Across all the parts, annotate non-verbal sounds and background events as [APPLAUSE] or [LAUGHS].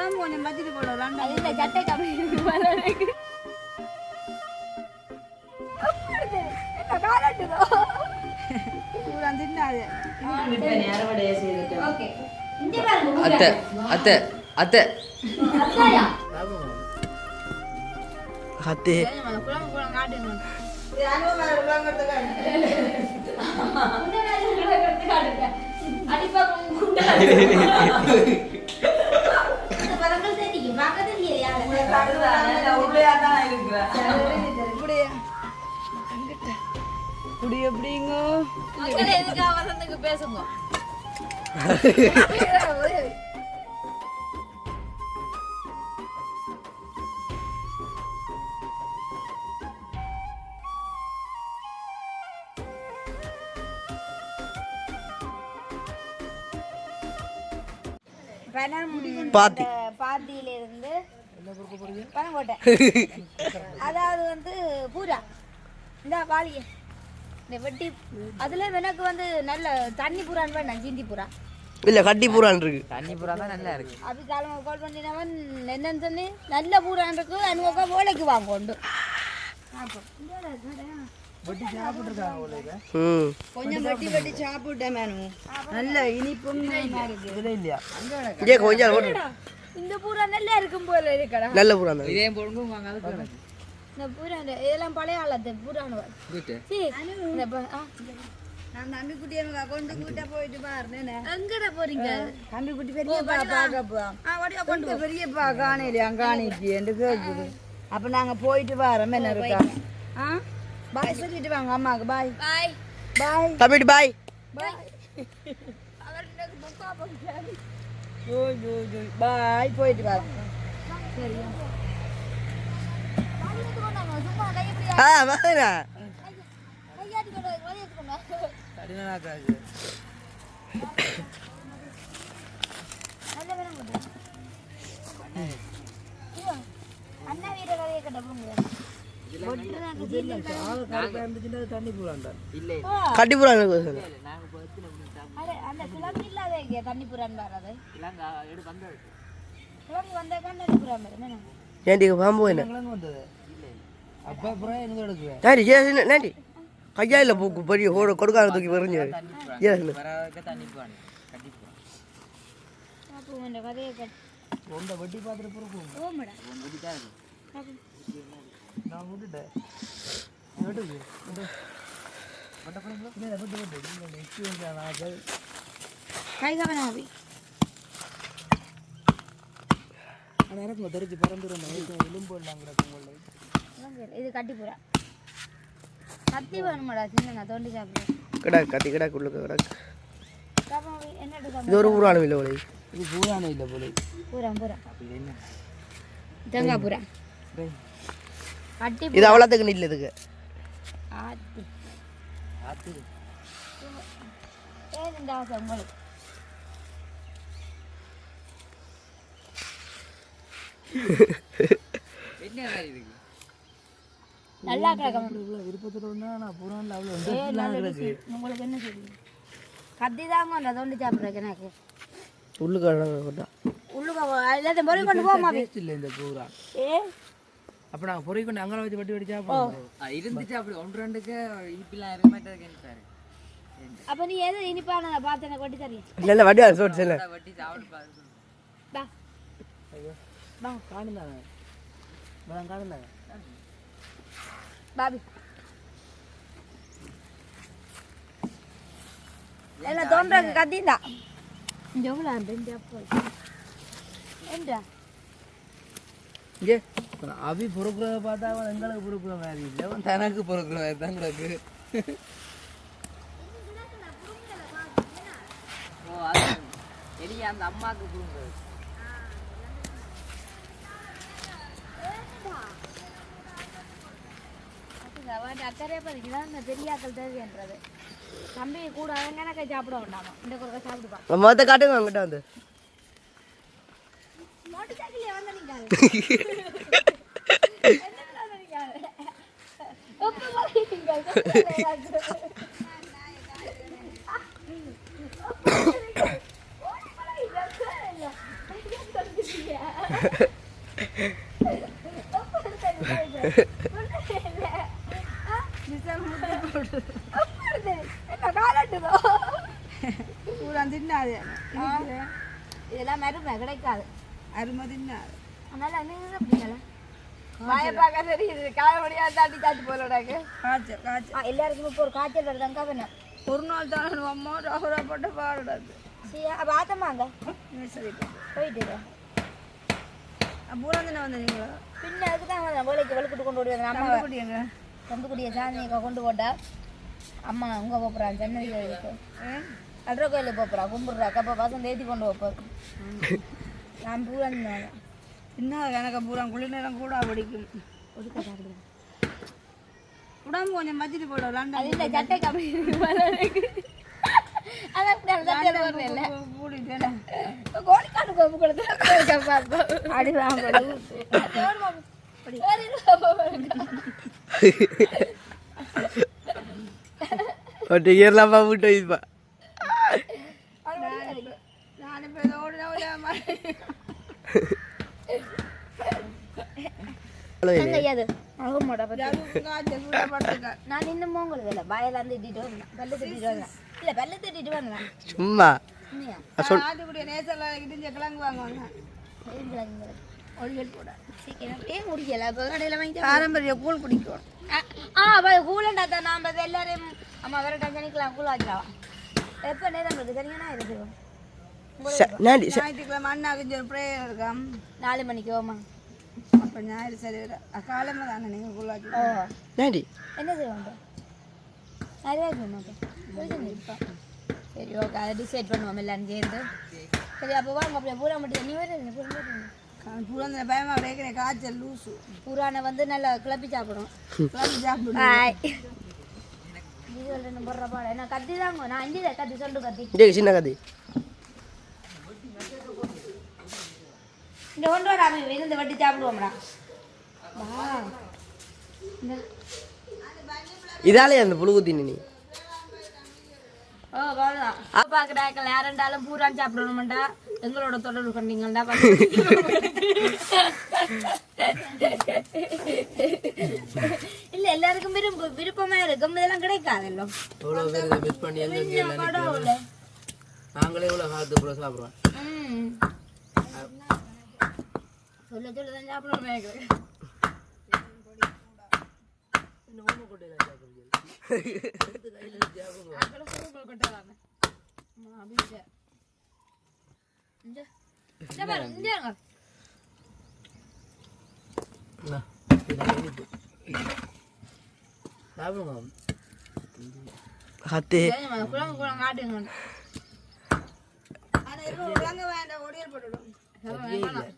உடம்பு கொஞ்சம் பத்திட்டு போடலாம் இந்த சட்டை கம்மி அத்தை அத்தை அத்தை. அத்தாயா? அத்தை. குழம்பு இப்படி எப்படிங்க? பேசுங்க? பாத்தி. பணம் போட்டேன் அதாவது வந்து பூரா. இந்த வாளிய இந்த வெட்டி அதுல எனக்கு வந்து நல்ல தண்ணி பூரான்னு வேண்டாம் சிந்தி பூரா. இல்ல கட்டி பூரான் இருக்கு. தண்ணி பூரா தான் நல்லா இருக்கு. அப்படி காலமா கால் பண்ணினவன் என்னன்னு சொல்லி நல்ல பூரான் இருக்கு அனுபவக்கா வேலைக்கு வாங்க உண்டு. ம். கொஞ்சம் வெட்டி வெட்டி சாப்பிட்டேன் மேனு. நல்ல இனிப்பும் இல்லையா? கொஞ்சம் இந்த பூரா நல்லா இருக்கும் போல இருக்கடா. நல்ல பூரான் தான் இதே பொழுங்கு வாங்க அது இந்த பூரா இதெல்லாம் பழைய ஆளத்து பூரானு கூட்டு. சீ நான் தம்பி குட்டி எனக்கு கொண்டு கூட்ட போயிட்டு பாருன்னு எங்கடா போறீங்க? தம்பி குட்டி பெரிய பாக்கப்பா கொண்டு பெரிய பா காணையில காணிக்கு என்று கேட்குது அப்ப நாங்க போயிட்டு வரோம் என்ன இருக்கா? ஆ? பாய் சொல்லிட்டு வாங்க அம்மாக்கு பாய். பாய். பாய். தம்பிட்டு பாய். பாய். அவர் புக்கா ஜோய் பாய் போயிட்டு வரோம் ஆ வாங்க கையாட்டி கொண்டு வலி எடுத்துக்கோங்க கடினமா காசு நல்ல வேணும் போட்டு ஐயோ, அண்ணா கதையை கட்ட பூரான் அந்த கிழங்கு இல்லாத தண்ணி புறான் வராது கிழங்கு வந்தாக்கா தண்ணி புறான் வரும். ஏன்டி பாம்பு என்ன? கிழங்கு வந்தது? அப்பா அப்புறம் எனக்கு எடுக்குவேன் நாண்டி ஜேசன் நாண்டி கையா இல்லை பூக்கு பெரிய ஓட கொடுக்காத தூக்கி கதையை கட் உண்ட வட்டி பார்த்துட்டு நான் விட்டுட்டேன். விட்டுது கை கவனாவி ஆனால் எனக்கு தெரிஞ்சு பறந்துடும் எலும்பு எல்லாம் கிடக்கும் உள்ள இது கட்டி புறா கத்தி வேணுமாடா சின்ன நான் தோண்டி சாப்பிடுறேன் கிடாக்கு கத்தி கிடாக்கு உள்ள கிடாக்கு இது ஒரு புராணம் இல்லை இது போல. தேங்காய் பூரா. கட்டி இது அவ்வளோத்துக்கு இல்லை இதுக்கு. ஆத்தி. நல்லா கிடக்கும் விருப்பத்தில் வந்தா நான் அவ்வளோ. உங்களுக்கு என்ன சொல்லுங்க கத்தி தாங்க அந்த தோண்டி சாப்பிட்றதுக்கு எனக்கு. உள்ளுக்கு கொண்டா. உள்ளுக்க எல்லாத்தையும் பொறி கொண்டு போமா டேஸ்ட் இல்லை இந்த பூரா. ஏ அப்போ நாங்கள் பொறி கொண்டு அங்கே வச்சு வட்டி வட்டி சாப்பிடுவோம் இருந்துச்சு அப்படி. ஒன்று ரெண்டுக்கு இனிப்பெல்லாம் இருக்க சார். அப்ப நீ எது இனிப்பானதை பார்த்து எனக்கு கொட்டி தரீங்க இல்லை இல்லை வடிவா சோட்டு செல்ல. வட்டி சாப்பிட்டு பாரு. பா வா காணுந்தாங்க வா காணுந்தாங்க பாபி. என்ன தோன்றது கத்திந்தா எவ்வளோ ரெண்டு அப்போ? என்றா இங்கே. அவி பொறுக்கிறத பார்த்தா அவன் எங்களுக்கு பொறுக்கிற மாதிரி இல்லை. அவன் தனக்கு பொறுக்கிற மாதிரி தான் கிடக்கு. ஓ அது எலிய அந்த அம்மாவுக்கு புரிஞ்சது அக்கறையாக பதிக்கலாம் பெரியாக்கள் தேவைன்றது தம்பி கூட எனக்கு சாப்பிட வேண்டாமா? இந்த குறுக்க சாப்பிடுப்பா. மொத்த காட்டுங்க அவங்ககிட்ட வந்து. மோட்டர் சைக்கிள் வந்து நீங்கள் [LAUGHS] தின்னாது. இதெல்லாம் மருமை கிடைக்காது. அருமை தின்னாது. அதனால நீங்களும் அப்படிங்களா வாய பார்க்க தெரியுது. காலமடியா தாண்டி போலடாக்கு காய்ச்சல் காய்ச்சல். எல்லாருக்கும் இப்போ ஒரு காய்ச்சல் வருதாங்க வேணும் ஒரு நாள் தான் அம்மா ராகுரா போட்ட பாடுறது சரி அப்போ ஆத்தமாங்க சரி போயிட்டு பூரா தின வந்தீங்களா பின்ன அதுக்கு தான் வந்தேன். வேலைக்கு வெளுக்கிட்டு கொண்டு ஓடி வந்தேன் அம்மா குடியங்க தந்துக்குடிய சாந்தியை கொண்டு போட்டா அம்மா உங்க போப்புறான் சென்னை கோயிலுக்கு அட்ரா கோயிலுக்கு போப்புறா கும்பிடுறா. கப்ப பசங்க ஏற்றி கொண்டு வைப்போம் நான் பூரா என்ன எனக்கு பூரா குளிர் நேரம் கூட பிடிக்கும் உடம்பு கொஞ்சம் மச்சிட்டு போட அது லண்டன் இல்லை. சட்டை கம்மி கோழிக்காடு கோப்பு கொடுத்து அடி வாங்க ஒட்டு ஏறலாமா விட்டு வைப்பா? நான் இப்போ இதோட அது அழகமாடா பத்தி காய்ச்சல் கூட படுத்துக்க நான் இன்னும் உங்களுக்கு இல்லை பாயில இருந்து இட்டிட்டு வந்தேன் பல்லு திட்டிட்டு வந்தேன் இல்லை பல்லு திட்டிட்டு வந்தேன் சும்மா. ஒளிகள் போட சீக்கிரம் ஏன் முடிக்கல இப்போ கடையில் வாங்கி பாரம்பரிய கூழ் குடிக்கணும். ஆ அப்போ கூலண்டா தான் நாம் எல்லாரையும் அம்மா வேற டென்ஷனுக்குலாம் கூழ் ஆக்கிடலாம் எப்போ நேரம் இருக்கு? சரிங்களா இருக்கு. ச- நாடி ச- ஞாயிற்றுக்கிழமை அண்ணா கொஞ்சம் ப்ரேயர் இருக்காம் நாலு மணிக்கு ஓமா. அப்போ ஞாயிறு சரி காலமாக தானே நீங்கள் ஓ நாடி என்ன நிறையா இருக்கு சரி ஓகே அதை டிசைட் பண்ணுவோம் எல்லாரும் சேர்ந்து சரி அப்போ வாங்க அப்படியே பூரா மட்டும் நீ பயமாக கிடைக்கிற காய்ச்சல் லூசு பூரானை வந்து நல்லா கிளப்பி சாப்பிடும் குழம்பு சாப்பிடு பாய் இது சொல்றேன் போடுற பாடம் என்ன கத்தி தாங்க நான் அஞ்சு கத்தி சொல்லு கத்தி சின்ன கதை இந்த கொண்டு வர அவன் இருந்து வட்டி சாப்பிடுவோம்டா. வா. இதாலே அந்த புழுகுத்தி நீ? ஓ அவ்வளோதான் அப்பா கிடாக்கள் யாரெண்டாலும் பூரான் சாப்பிடணும்டா. எங்களோட தொடர்பு கொண்டீங்கடா இல்ல எல்லாருக்கும் விரும்ப விருப்பமா இருக்கும். இதெல்லாம் கிடைக்காதല്ലോ சொல்ல சொல்ல தான் சாப்பிடணும் எனக்கு. சாப்பிடுங்க சரிம்மா, குழம்பு குழம்பு காட்டுங்க. ஆனால் இப்போ உலங்க வேண்டாம் ஒடியல் போட்டுடும் சாப்பிடுங்க, வேணாம்.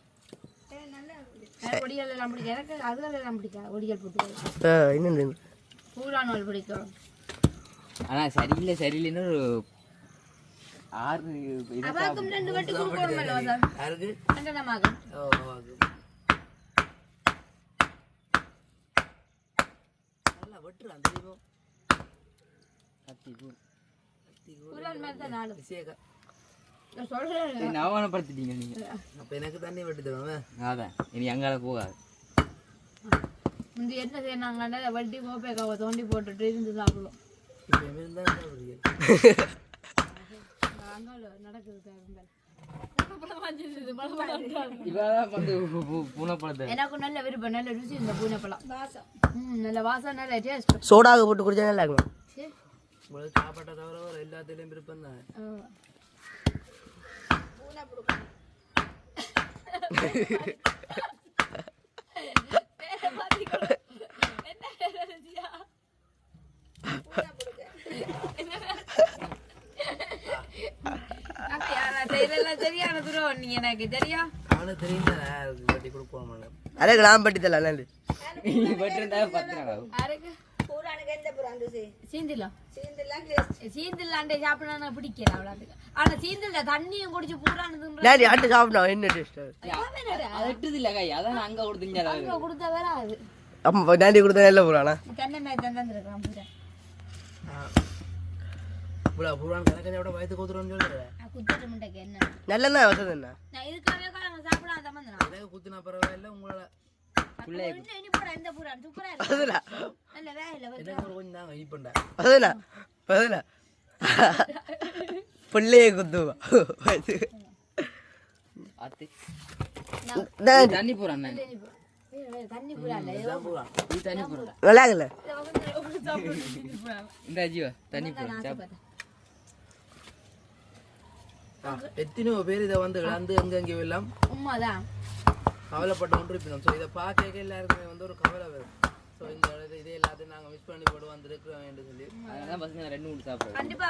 எனக்கு எல்லாம் பிடிக்கும். எனக்கு அதுல எல்லாம் பிடிக்காது. ஒடியல் போட்டு இன்னும் பூரானோல் பிடிக்கும். ஆனா சரியில்லை சரியில்லைன்னு ஒரு ஆறு ரெண்டு வட்டி நல்லா வெட்டுறான் தெரியுமோ கத்தி நாலு விஷயக்கா நான் சொல்றேன் சரி, அவமானப்படுத்திட்டீங்க நீங்க. அப்போ எனக்கு தண்ணி வெட்டி தருவேன் அதான். இனி அங்கால போகாது. இந்த என்ன செய்யணாங்கன்னா வட்டி மோப்பேக்காவை தோண்டி போட்டுட்டு இருந்து சாப்பிடுவோம் எனக்கு நல்ல விருப்பம் நல்ல ருசி இந்த பூனைப்பழம். நல்ல வாசம் நல்ல டேஸ்ட் சோடாக போட்டு குடிச்சா நல்லா இருக்கும். சாப்பாட்டை தவிர எல்லாத்துலேயும் விருப்பம் தான் வெட்டி கொடுப்போம் அதே நான் பட்டி பத்து நாள் ஆகும் பூரானுக்கு எந்த சரி சீந்திலாம் சீந்தெல்லாம் டேஸ்ட் சீந்தில்லாண்டே சாப்பிடணும் பிடிக்கல அவ்வளோத்துக்கு. ஆனா சீந்தில்ல தண்ணியும் குடிச்சு பூரானதுன்ற நாடி ஆட்டு சாப்பிட்டோம் என்ன டேஸ்ட் அது? எட்டுது இல்லை கை. அதான் நான் அங்க கொடுத்தீங்க அங்க கொடுத்தா அது அப்போ நாண்டி கொடுத்தா நல்ல போகிறானா தென்னை மேய் தந்துருக்கான் பூரா இவ்வளோ புறான் கணக்கனை விட வயது கொடுத்துருவோன்னு சொல்லுறேன் நான் குத்திட்டு முட்டைக்கு என்ன நல்லெண்ணா வசதி என்ன? நான் இதுக்காகவே சாப்பிடாம குத்தினா பரவாயில்ல உங்களால். பிள்ளைய குத்துவா தண்ணி போறான் நான் தண்ணி பூரா இல்ல நீ தண்ணி போற விளையாடல இந்த தண்ணி போற சாப்பிடு எத்தனையோ பேர் இதை வந்து விளாந்து எங்கெங்கே எல்லாம் உண்மைதான் கவலைப்பட்டு கொண்டு இருப்பினோம் ஸோ இதை பார்க்க எல்லாருக்குமே வந்து ஒரு கவலை வரும் ஸோ இந்த இது இதே எல்லாத்தையும் நாங்கள் மிஸ் பண்ணி போட்டு வந்திருக்கிறோம் என்று சொல்லி. அதனால பசங்க ரெண்டு மூணு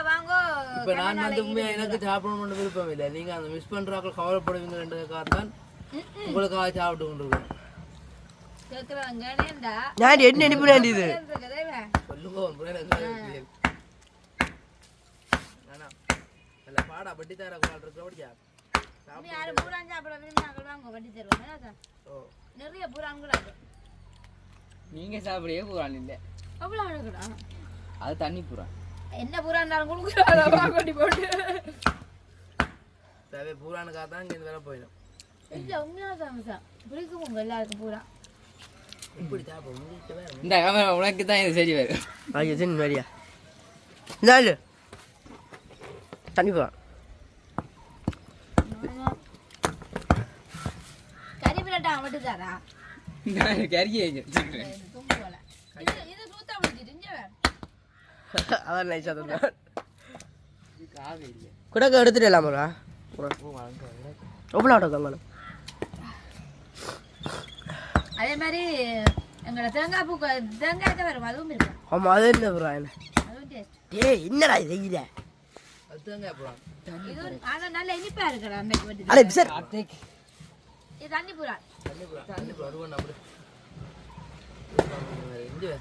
வாங்கோ. இப்போ நான் வந்து உண்மையாக எனக்கு சாப்பிடணும்னு விருப்பம் இல்லை. நீங்கள் அந்த மிஸ் பண்ணுறாக்கள் கவலைப்படுவீங்கன்றதுக்காக தான் உங்களுக்காக சாப்பிட்டு கொண்டு இருக்கோம் கேக்குறாங்க ஏன்டா நான் என்ன அனுப்ப வேண்டியது சொல்லுங்க பாடா பட்டி தர இருக்கிறபடியா யாரும் பூரான் சாப்பிட விரும்பினாங்க வாங்க வண்டி சார்? ஓ. நிறைய பூரான் கூட. நீங்க சாப்பிடவே போறான் இல்ல. அவ்வளவு அழகுடா. அது தண்ணி போறான் என்ன பூரா இருந்தாலும் கொடுக்குறாங்க கொட்டி போட்டு. தேவை பூரானுக்காக தான் இங்கே வேலை போயிடும். இல்ல உண்மையான சமசம் பிடிக்கும் உங்க எல்லாருக்கும் பூரா. இந்த கேமரா உனக்கு தான் இது சரி வரும் ஐயோ சின்ன மாதிரியா இந்த தண்ணி போவான் கறி பிளட்டா மட்டும் தாரா கறியை இது இங்க வேற அதான் காவே இல்லை. குடக்க எடுத்துட்டு இல்லாமலா எவ்வளோ ஆட்டோ தங்கணும் அதே மாதிரி எங்களோட தேங்காய் பூ தேங்காய்க்கு வரும் அதுவும் இருக்கு. ஆமாம் அது என்ன ப்ரோ என்ன ஏய் என்னடா இது செய்யல அதுதாங்க அப்புறம் அடே சார் இது தண்ணி பூரா தண்ணி தண்ணி அப்படி இங்கே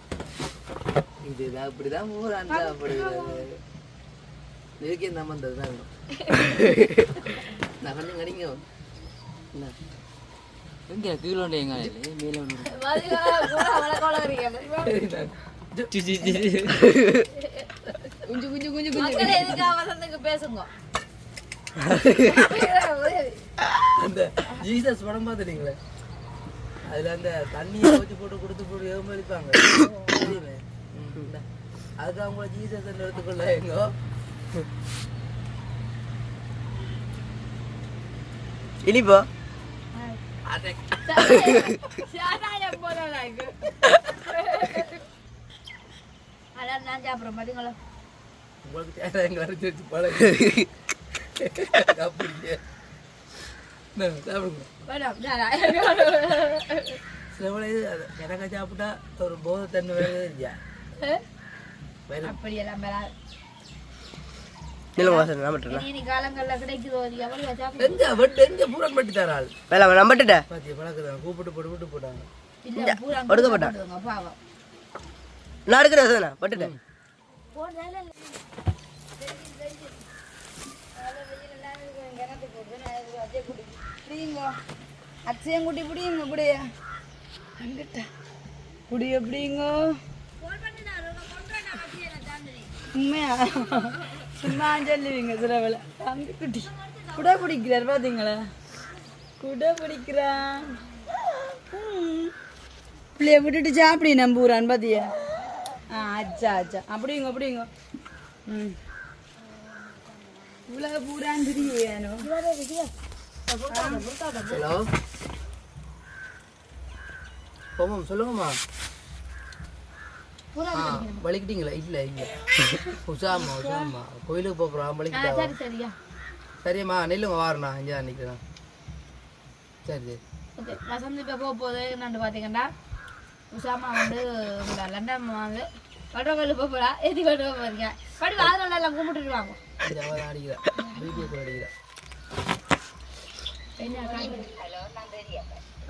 இது அப்படிதான் பூரான் சாப்பிடுகிறது இதுக்கே நம்ம இந்த தான் நான் கண்ணு கடிங்க என்ன எங்க கீழே எங்க மேலே ஒன்று சி, சி, சி. மக்களே எதுக்காக வசந்துக்கு பேசுங்க அந்த ஜீசஸ் படம் பார்த்துட்டீங்களே? அதுல அந்த தண்ணியை ஊற்றி போட்டு கொடுத்து போட்டு ஏமாளிப்பாங்க. அதுக்கு அவங்கள ஜீசஸ் எடுத்துக்கொள்ள எங்கோ? இனிப்போ உங்களுக்கு தேவை எங்களை வச்சு பழகு. அப்படியே சாப்பிடுங்க. எனக்கு சாப்பிட்டா ஒரு போதை தண்ணி வேறு இல்லையா? அப்படியெல்லாம் வராது. நிலம் வாசல் நம்பட்டுல இனி காலங்கள்ல கிடைக்குதோ அது எவ்வளவு சாப்பிடு எங்க வெட்டு எங்க பூரன் பட்டி தராள் வேலை நம்பட்டுட்டேன் பாத்தியா பழக்கதான் கூப்பிட்டு போட்டு விட்டு போட்டாங்க இல்ல பூரா ஒடுக்கப்பட்டா. போடுவாங்க, பாவம் நான் எடுக்கிறேன் சார் பட்டுட்டேன் போடுறால அச்சையும் குட்டி பிடிங்க குடிய அங்கிட்ட குடிய பிடிங்க உண்மையா? சும்மா சொல்லுவீங்க சிலவில் தம்பி குட்டி. குட பிடிக்கிறார் பார்த்தீங்களா குட பிடிக்கிறான். பிள்ளைய விட்டுட்டு சாப்பிடி நம்புறான் பாத்தியா? ஆ அச்சா அச்சா. அப்படிங்க அப்படிங்க ம். இவ்வளோ பூரான் தெரியானோ ஹலோ? போமாம் சொல்லுங்கம்மா. வலிக்கிட்டீங்களா? இல்லை இல்லை. உஷாம்மா உஷாம்மா கோயிலுக்கு போகிறோம் வலிக்கிட்டா சரிம்மா நெல்லுங்க வாரண்ணா இங்கே நிற்கிறேன் சரி சரி. ஓகே வசந்த் இப்போ போக போகுது என்னன்னு பார்த்தீங்கன்னா உஷாமா வந்து லண்டன் வந்து வடகல்லு போக போகிறா எதி கொண்டு போக போகிறீங்க படி வாதம் எல்லாம் கும்பிட்டுட்டு வாங்க. அடிக்கிறேன். வீடியோ கூட அடிக்கிறேன்?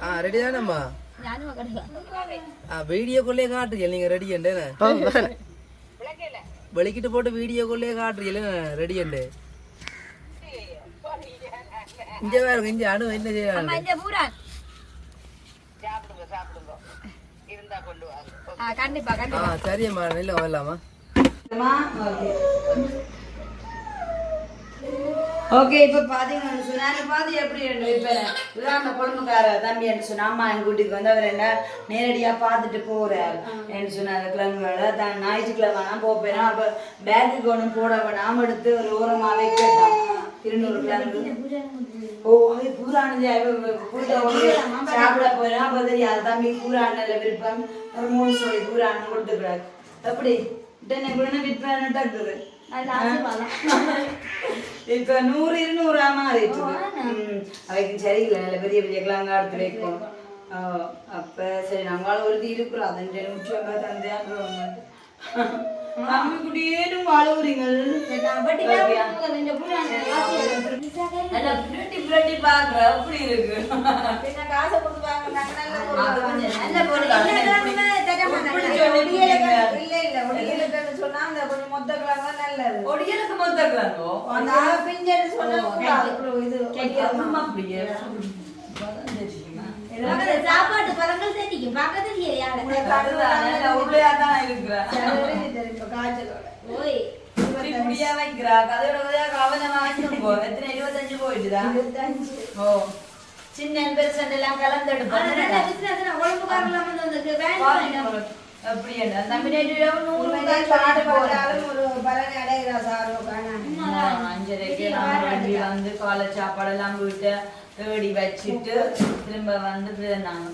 ஆ ரெடி தானேம்மா ஆ காட்டுறீங்க. நீங்கள் ரெடி அண்டேன்னு வெளிக்கிட்டு போட்டு வீடியோக்குள்ளே காட்டுறீங்க ரெடி அண்டு இங்கே வேற இங்கே அணு என்ன செய்யறாங்க? கண்டிப்பா ஆ கண்டிப்பா சரியம்மா நெல்லுங்க வரலாமா ஓகே இப்போ இப்ப பாத்தீங்கன்னு சொன்னா பாதி எப்படி இருக்கு? இப்ப இதான் அந்த குடும்பக்கார தம்பி என்று சொன்னேன் அம்மா என் கூட்டிக்கு வந்து அவர் என்ன நேரடியா பார்த்துட்டு போகிறார் என்று சொன்னார் அந்த கிழங்குகளை தான் ஞாயிற்றுக்கிழமை நான் போப்பேன் அப்ப பேக்குக்கு ஒண்ணும் போட வேணாம் எடுத்து ஒரு ஓரமாவே கேட்டான். இருநூறு கிழங்கு. ஓ அது பூரானது சாப்பிட போயிடும் அப்போ தெரியாது தம்பி பூரானில் விருப்பம். ஒரு மூணு சொல்லி பூரான கொடுத்துக்கிறார். எப்படி உடனே உடனே விற்பனை டக்குது இப்ப நூறு இருநூறா மாறிட்டு அவைக்கு சரியில்லை நல்ல பெரிய பெரிய வைக்கும் ஆ, அப்ப சரி நம்மளால ஒரு இருக்கிறோம். அதன் நூற்றி ஐம்பது தந்தையான் தம்பி குட்டியேனும் வாழுறீங்கள் நல்லா புரட்டி புரட்டி பாக்குற அப்படி இருக்கு? நல்ல. ஒடியலுக்கு மொத்த கிழங்கோ? அப்படியே யாரு? உள்ளேயாதான் இருக்கிறேன் ஓய். இப்படி முடியா வைக்கிறா? கதையோட கதையா கவனமா வாங்கிட்டு எத்தனை இருபத்தஞ்சு போயிட்டுதா? ஓ. சின்ன பெருசன் எல்லாம் ஆனா நல்ல கலந்தெடுப்பேன் business நான் உடம்புக்காரெல்லாம் வந்து வந்து வேண்டாம் அப்படி என்ன தம்பி நைட்டு இரவு நூறு ரூபாய் சாப்பிட்டு போறேன் அஞ்சரைக்கு நான் வண்டி வந்து காலை சாப்பாடெல்லாம் வீட்டை தேடி வச்சுட்டு திரும்ப வந்து நாங்க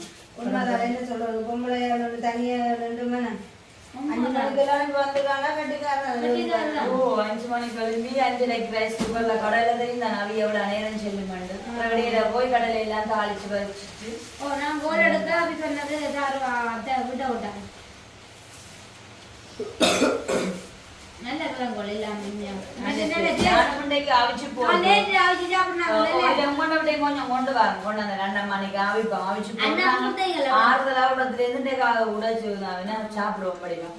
ஓ அஞ்சு மணிக்கு கிளம்பி அஞ்சரைக்கு ரைஸ் குக்கர்ல கடையில தெரியும் தான் அவி எவ்வளவு நேரம் கடையில போய் கடையில எல்லாம் தாளிச்சு வச்சுட்டு. ஓ நான் போர் எடுக்க அப்படி சொன்னது சாரு அத்தை விட விட்டாங்க நல்ல கிழங்கோல் எல்லாமே அது நல்ல நானும் முண்டைக்கு அவிச்சு நான் போடுறேன் நேற்று அவிச்சு சாப்பிடுறாங்க உங்கள்கிட்ட கொஞ்சம் கொண்டு வாங்க கொண்டு அந்த ரெண்டு மணிக்கு அவிப்போம் அவிச்சு? ஆறுதல் ஆகுறதுல இருந்து உடைச்சு சாப்பிடுவோம் படிக்கும்?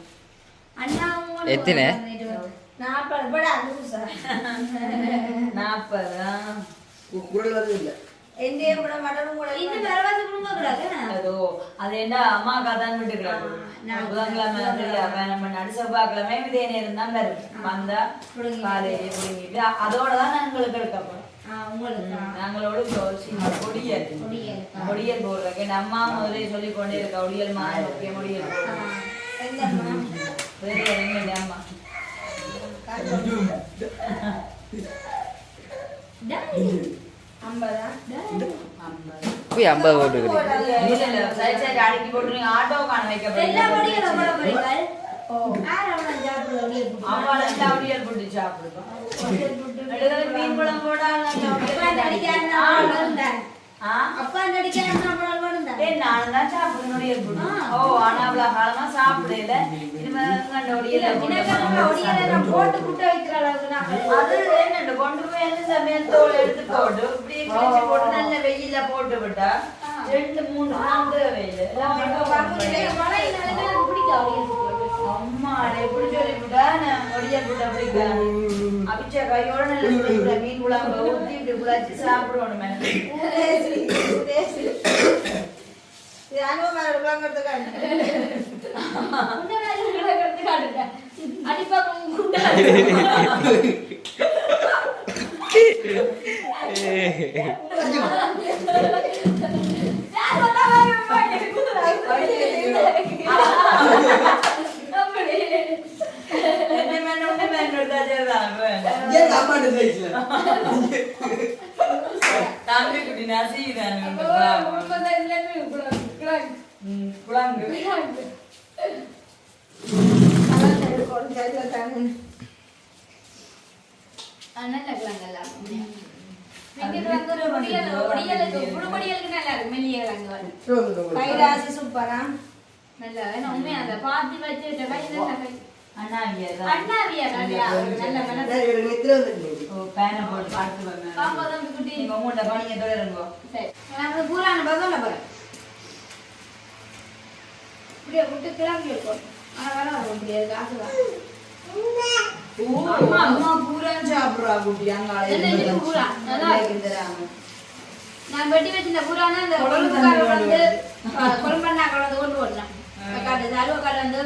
நாற்பது குரல் வருது இல்லை வரவாசி கொடுக்க கூடாது அதோ அது என்ன அம்மா கதான் விட்டுக்கிறாங்க புதன்கிழமை தெரியா பயணம் பண்ண அடி செவ்வாய்க்கிழமை இதே நேரம் தான் வரும் வந்தா காலையிலே புடுங்கிட்டு அதோட தான் நாங்களுக்கு எடுக்க போறோம் நாங்களோட முதலே சொல்லி கொண்டே இருக்கா ஒடியல் மா ஓகே முடியல் வேற எங்க அம்மா போய் ஐம்பது போட்டு நானும் தான் சாப்பிடணும் ஓ ஆனா அவ்வளவு காலமா சாப்பிடல. இனிமே போட்டு குட்ட வைக்கிற அளவுக்கு நான் அது கொண்டு போய் அந்த சமையல் தோல் எடுத்து போட்டு இப்படியே கிழிச்சு போட்டு நல்ல வெயில்ல போட்டு விட்டா ரெண்டு மூணு நாள் வெயில். அம்மா எப்படி சொல்லி விட்டா நான் ஒடியல் போட்டு அப்படி அவிச்ச கையோட நல்ல மீன் குழம்பு ஊத்தி இப்படி குழச்சி சாப்பிடுவோம் முன்னாடி Thank you. சூப்பரா? நல்லா ஏன்னா உண்மையா அந்த பாத்தி வச்சுட்டு கை நல்லா கை அண்ணா இங்க அண்ணாவியா நல்லா நல்ல மனசு நித்திர வந்து ஓ பேனை போட்டு பார்த்து பாருங்க பாப்பா தம்பி குட்டி. நீங்க உங்கள்கிட்ட பணிங்க தொடருங்க சரி நான் பூரான பதில் போறேன். இப்படியே விட்டு கிளம்பி இருக்கும் ஆனா வேணாம் வர முடியாது காசு தான் அம்மா அம்மா பூரா சாப்பிடுறா குட்டி. அங்க என்ன பூரா? நல்லா இருக்கு. நான் வெட்டி வச்சிருந்த பூரான அந்த கொழும்புக்காரர் வந்து கொழும்பண்ணா கொண்டு கொண்டு வரலாம். காட்டு அலுவ காட்டு வந்து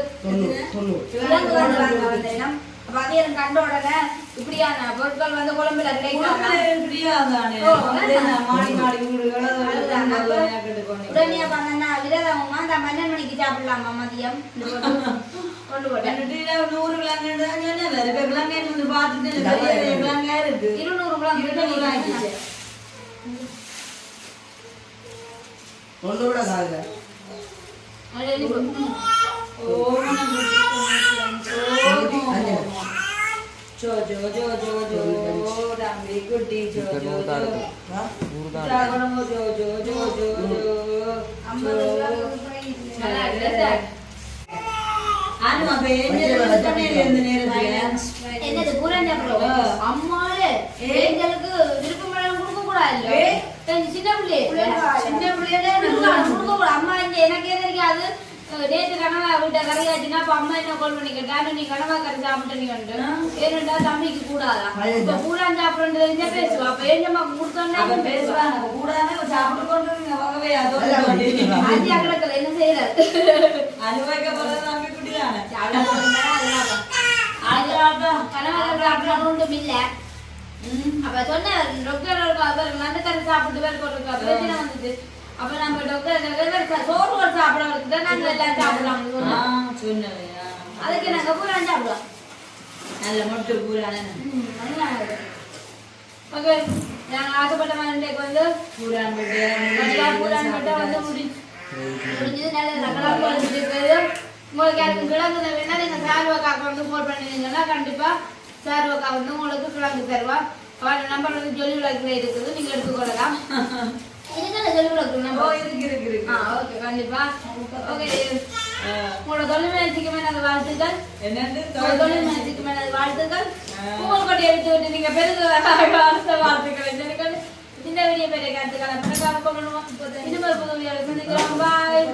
விலங்கு வந்து வாங்க வந்தேன் அப்ப அதையும் கண்ட உடனே இப்படியான பொருட்கள் வந்து கொழும்புல உடனே பண்ணா விரதமா அந்த பன்னெண்டு மணிக்கு சாப்பிடலாமா மதியம்? இந்த கொண்டு- கொண்டு போட்டேன் நூறு கிழங்கு தான் சொன்னேன். வேற இப்ப கிழங்கு வந்து பார்த்துட்டு பெரிய பெரிய கிழங்கா அப்ப என்ன நேரத்துல என்னது அம்மாளே எங்களுக்கு கொடுக்க கூடாது சின்ன பிள்ளை சின்ன பிள்ளையில அம்மா இங்க எனக்கு தெரியாது நேற்று கனவா விட்ட கறி ஆச்சுன்னா அப்ப அம்மா என்ன கால் பண்ணிக்கிட்டாரு நீ கனவா கறி சாப்பிட்டு வந்து ஏன்டா தம்பிக்கு கூடாதா? இப்ப பூரான் சாப்பிடுறது தெரிஞ்சா பேசுவா? அப்ப ஏஞ்சம்மா கொடுத்தோன்னா அவ பேசுவாங்க. கூடாது சாப்பிட்டு கொண்டு வகவே அதோட அஞ்சு அக்கடத்துல என்ன செய்யறது? அனுபவிக்க போறது தம்பி குட்டி தானே. ஒன்றும் இல்ல. அப்ப சொன்ன டாக்டர் அவர் நண்டுக்கறி சாப்பிட்டு வேறு போட்டிருக்கா பிரச்சனை வந்துச்சு. அப்ப நம்ம டாக்டர் சோறு சாப்பிட வருது நாங்க எல்லாம் சொன்னேன். ஆ. அதுக்கு நாங்க பூரா சாப்பிடுவோம். நல்ல மொட்டு பூரான ஓகே நாங்க ஆசைப்பட்ட மாதிரி வந்து பூரான் நல்லா பூரான் மட்டும் வந்து முடி முடிஞ்சது நல்ல இருக்குது உங்களுக்கு யாருக்கு கிழங்கு வேணா நீங்க சார்வக்காக்கு வந்து ஃபோன் பண்ணிருந்தீங்கன்னா கண்டிப்பா சார்வக்கா வந்து உங்களுக்கு கிழங்கு தருவா அவரோட நம்பர் வந்து ஜொலி விளக்குல இருக்குது. நீங்க எடுத்துக்கொள்ளலாம். வாழ்த்துக்கள். வாழ்த்துக்கள். நீங்க அடுத்த வாழ்த்துக்கள். இந்த வீடியோ பெரிய கருத்துக்களை. இன்னும் ஒரு புது சந்திக்கிறோம். பாய்